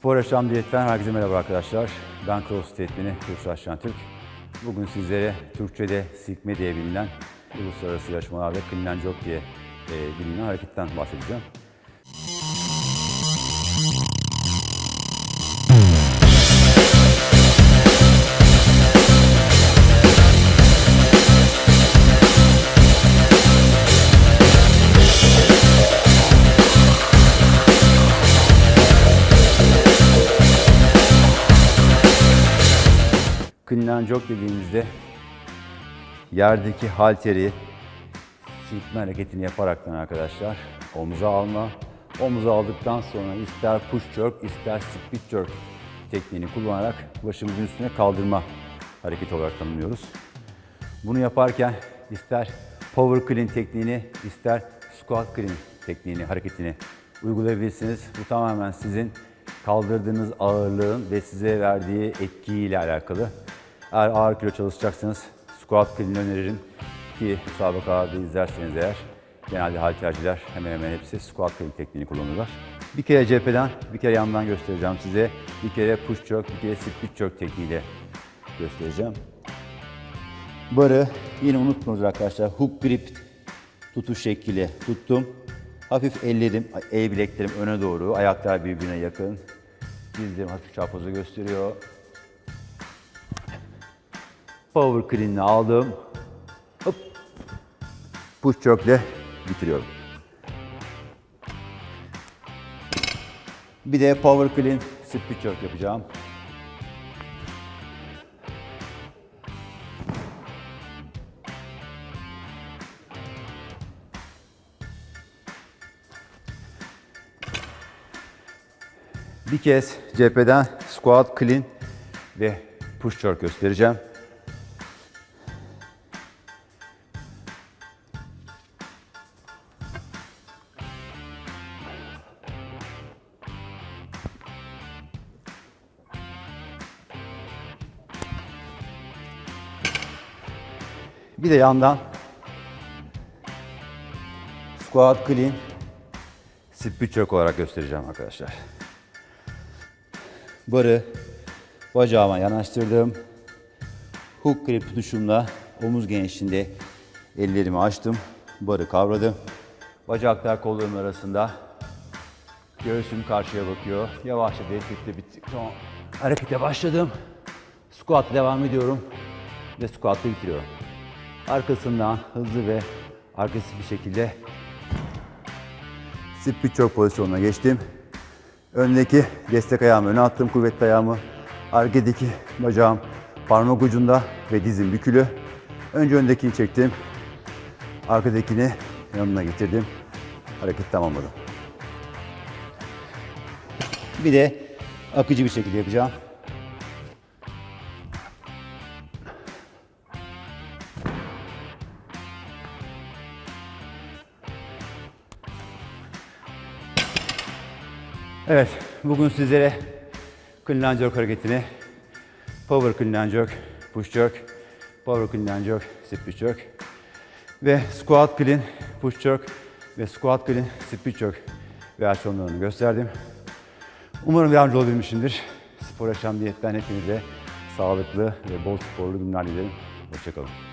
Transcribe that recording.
Spor Yaşam Diyet'ten herkese merhaba arkadaşlar. Ben CrossFit eğitmeni Kürşat Şentürk. Bugün sizlere Türkçe'de silkme diye bilinen uluslararası yarışmalarda clean and diye e, bilinen hareketten bahsedeceğim. Jerk dediğimizde yerdeki halteri silkme hareketini yaparaktan arkadaşlar omuza alma. Omuza aldıktan sonra ister push jerk ister split jerk tekniğini kullanarak başımızın üstüne kaldırma hareketi olarak tanımlıyoruz. Bunu yaparken ister power clean tekniğini ister squat clean tekniğini, hareketini uygulayabilirsiniz. Bu tamamen sizin kaldırdığınız ağırlığın ve size verdiği etkiyle alakalı. Eğer ağır kilo çalışacaksanız squat clean öneririm ki müsabakalarda izlerseniz eğer genelde halterciler hemen hemen hepsi squat clean tekniğini kullanırlar. Bir kere cepheden, bir kere yandan göstereceğim size. Bir kere push jerk, bir kere split jerk tekniğiyle göstereceğim. Barı yine unutmuyoruz arkadaşlar. Hook grip tutuş şekli tuttum. Hafif ellerim, el bileklerim öne doğru, ayaklar birbirine yakın. Dizlerim hafif çapraza gösteriyor. Power clean'ini aldım. Hop. Push jerk'le bitiriyorum. Bir de power clean split jerk yapacağım. Bir kez cepheden squat clean ve push jerk göstereceğim. Bir de yandan squat clean split jerk olarak göstereceğim arkadaşlar. Barı bacağıma yanaştırdım. Hook grip tutuşumla omuz genişliğinde ellerimi açtım. Barı kavradım. Bacaklar kollarım arasında. Göğsüm karşıya bakıyor. Yavaşça deadlift'le bittik. Tamam. Harekete başladım. Squat devam ediyorum. Ve squat'ı bitiriyorum. Arkasından hızlı ve agresif bir şekilde split jerk pozisyonuna geçtim. Öndeki destek ayağımı öne attım, kuvvetli ayağımı. Arkadaki bacağım parmak ucunda ve dizim bükülü. Önce öndekini çektim. Arkadakini yanına getirdim. Hareket tamamladım. Bir de akıcı bir şekilde yapacağım. Evet, bugün sizlere clean jerk hareketini, power clean jerk, push jerk, power clean jerk, split jerk ve squat clean, push jerk ve squat clean, split jerk versiyonlarını gösterdim. Umarım yardımcı olabilmişimdir. Spor yaşam diyetten hepinize sağlıklı ve bol sporlu günler dilerim. Hoşçakalın.